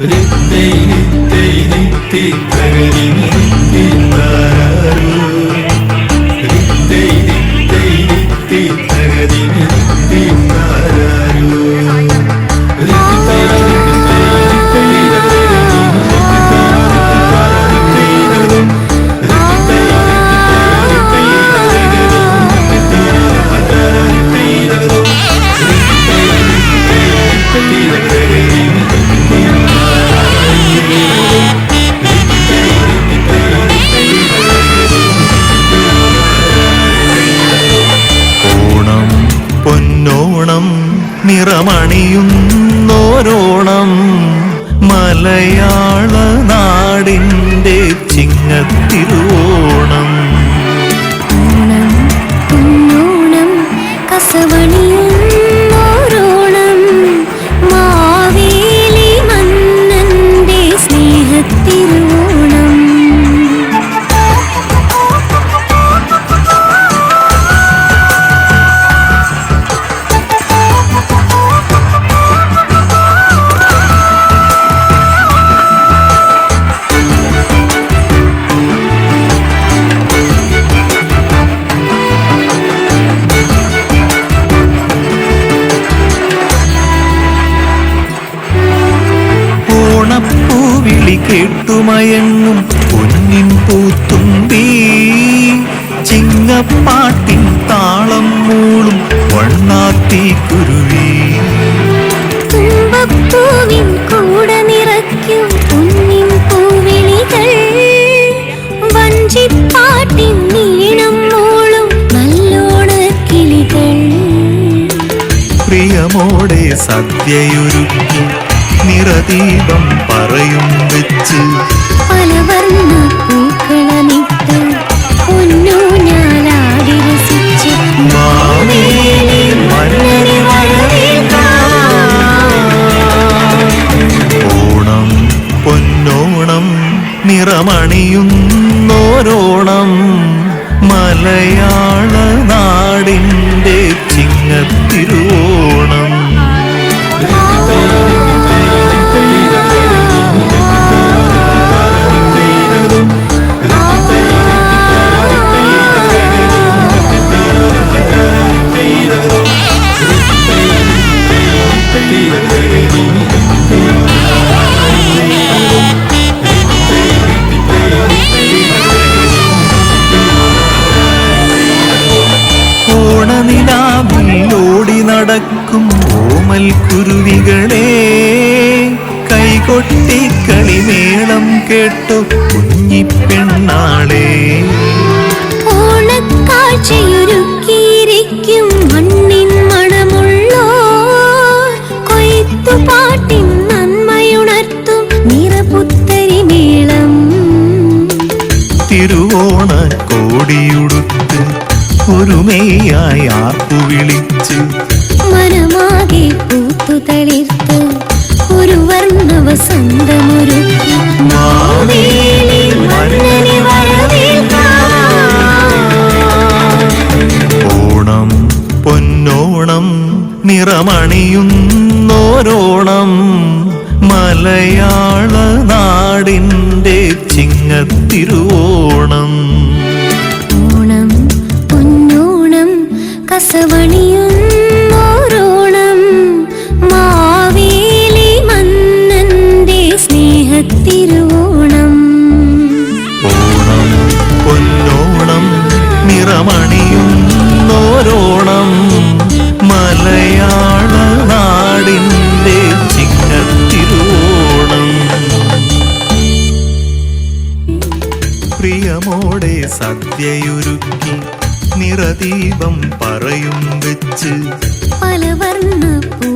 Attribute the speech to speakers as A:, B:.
A: ഓണം നിറമണിയുന്നോരോണം മലയാള നാടിന്റെ ചിങ്ങത്തിരുവോണം കേട്ടുമയങ്ങും പൊന്നിൻ പൂത്തുമ്പി. ചിങ്ങപ്പാട്ടിൻ താളം മൂളും വണ്ണാത്തി കുരുവി.
B: തുമ്പപ്പൂവിൻ കൂടെ നിറയ്ക്കും പൊന്നിൻ പൂവിളികൾ. വഞ്ചിപ്പാട്ടിൻ മൂളും നല്ലോണക്കിളികൾ
A: പ്രിയമോടെ സദ്യയൊരുക്കി. നിറദീപം പറയും വെച്ച്.
B: പൂക്കളമിട്ട് പൊന്നു രസിച്ച്.
A: മന്നനെ ഓണം പൊന്നോണം നിറമണിയുന്നോരോണം. മലയാള നാടിന്റെ ചിങ്ങത്തിരുവോണം. ഓണനിലാവിൽ നടക്കും ഓമൽ കുരുവികളെ. കൈകൊട്ടി കളിമേളം കേട്ടു കുഞ്ഞിപ്പെണ്ണാളെ
B: ഓണക്കാഴ്ചയൊരുക്കിയിരിക്കും മണ്ണിൻ മണമുള്ളോ കൊയ്ത്തുപാട്ടിൻ നന്മയുണർത്തും നിറപുത്തരി മേളം.
A: തിരുവോണ കോടിയുടുത്ത് ഒരുമയായി ആർപ്പു വിളിച്ച്
B: മനമാകെ ഒരു വർണ
A: ഓണം പൊന്നോണം നിറമണിയുന്നോരോണം മലയാള നാടിന്റെ ചിങ്ങത്തിരുവോണം.
B: ഓണം പൊന്നോണം കസവണിയുന്നോരോണം
A: പ്രിയമോടെ സദ്യയൊരുക്കി നിറദീപം പറയും വെച്ച്.
B: പലവർണ പൂ